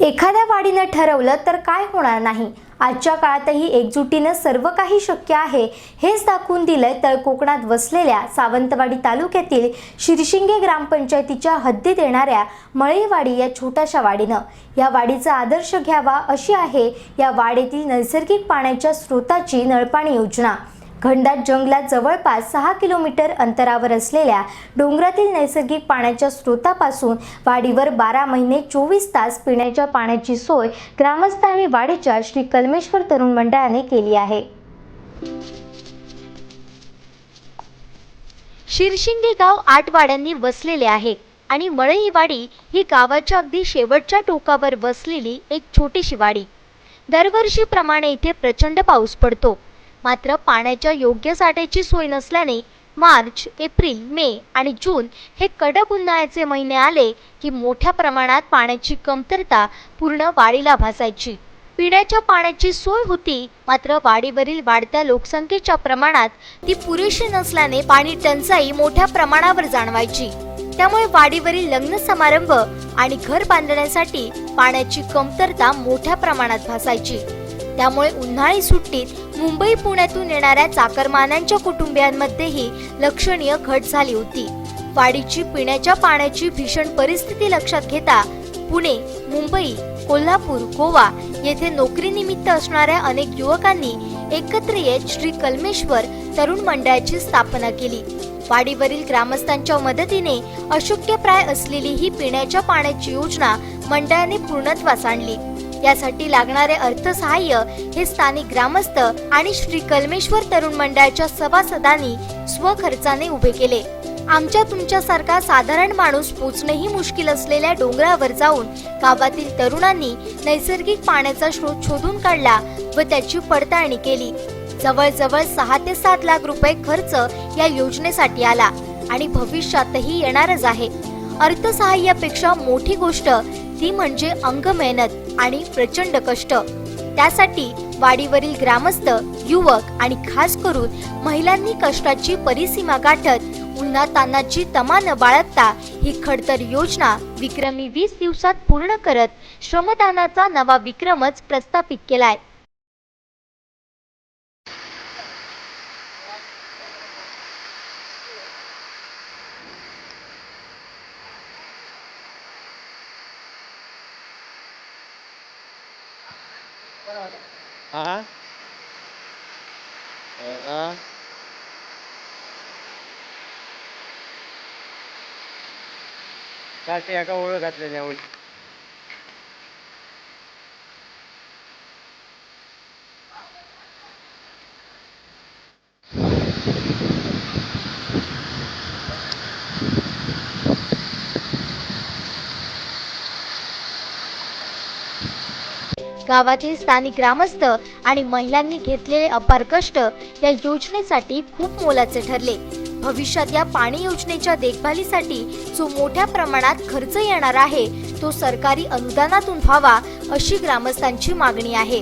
एखाद्या वाडीनं ठरवलं तर काय होणार नाही? आजच्या काळातही एकजुटीनं सर्व काही शक्य आहे हेच दाखवून दिलंय तर कोकणात वसलेल्या सावंतवाडी तालुक्यातील शिरशिंगे ग्रामपंचायतीच्या हद्दीत येणाऱ्या मळईवाडी या छोट्याशा वाडीनं. या वाडीचा आदर्श घ्यावा अशी आहे या वाडीतील नैसर्गिक पाण्याच्या स्रोताची नळपाणी योजना. घनदाट जंगलात जवळपास सहा किलोमीटर अंतरावर असलेल्या डोंगरातील नैसर्गिक पाण्याच्या स्रोतापासून वाडीवर बारा महिने चोवीस तास पिण्याच्या पाण्याची सोय ग्रामस्थ आणि वाडीच्या श्री कलमेश्वर तरुण मंडळाने केली आहे. शिरशिंगे गाव आठ वाड्यांनी वसलेले आहे आणि मळई वाडी ही गावाच्या अगदी शेवटच्या टोकावर वसलेली एक छोटीशी वाडी. दरवर्षीप्रमाणे इथे प्रचंड पाऊस पडतो. मात्र पाण्याच्या योग्य साठ्याची सोय नसल्याने मार्च एप्रिल मे आणि जून हे कडक उन्हाळ्याचे महिने आले की मोठ्या प्रमाणात पाण्याची कमतरता पूर्ण वाडीला भासायची. पिण्याच्या पाण्याची सोय होती मात्र वाडीवरील वाढत्या लोकसंख्येच्या प्रमाणात ती पुरेशी नसल्याने पाणी टंचाई मोठ्या प्रमाणावर जाणवायची. त्यामुळे वाडीवरील लग्न समारंभ आणि घर बांधण्यासाठी पाण्याची कमतरता मोठ्या प्रमाणात भासायची. त्यामुळे उन्हाळी सुट्टीत मुंबई पुण्यातून येणाऱ्या चाकरमान्यांच्या कुटुंबियांमध्येही लक्षणीय घट झाली होती. वाडीची पिण्याच्या पाण्याची भीषण परिस्थिती लक्षात घेता पुणे मुंबई कोल्हापूर गोवा येथे नोकरीनिमित्त असणाऱ्या अनेक युवकांनी एकत्र येत श्री कलमेश्वर तरुण मंडळाची स्थापना केली. वाडीवरील ग्रामस्थांच्या मदतीने अशक्यप्राय असलेली ही पिण्याच्या पाण्याची योजना मंडळाने पूर्णत्वास आणली. यासाठी लागणारे अर्थसहाय्य हे स्थानिक ग्रामस्थ आणि श्री कलमेश्वर तरुण मंडळाच्या सभासदांनी स्वखर्चाने उभे केले. आमच्या तुमच्यासारखा साधारण माणूस पोचणेही मुश्किल असलेल्या डोंगरावर जाऊन गावातील तरुणांनी नैसर्गिक पाण्याचा स्रोत शोधून काढला व त्याची पडताळणी केली. जवळजवळ सहा ते सात लाख रुपये खर्च या योजनेसाठी आला आणि भविष्यातही येणारच आहे. अर्थसहाय्यापेक्षा मोठी गोष्ट ती म्हणजे अंग मेहनत आणि प्रचंड कष्ट. त्यासाठी वाडीवरील ग्रामस्थ युवक आणि खास करून महिलांनी कष्टाची परिसीमा गाठत उन्हा तानाची तमा न बाळगता ही खडतर योजना विक्रमी वीस दिवसात पूर्ण करत श्रमदानाचा नवा विक्रमच प्रस्थापित केलाय. 따라가자. 아? 어, 아? 아? 갈때 약간 오래 갔더냐, 우리. गावातील स्थानिक ग्रामस्थ आणि महिलांनी घेतलेले अपार कष्ट या योजनेसाठी खूप मोलाचे ठरले. भविष्यात या पाणी योजनेच्या देखभालीसाठी जो मोठ्या प्रमाणात खर्च येणार आहे तो सरकारी अनुदानातून व्हावा अशी ग्रामस्थांची मागणी आहे.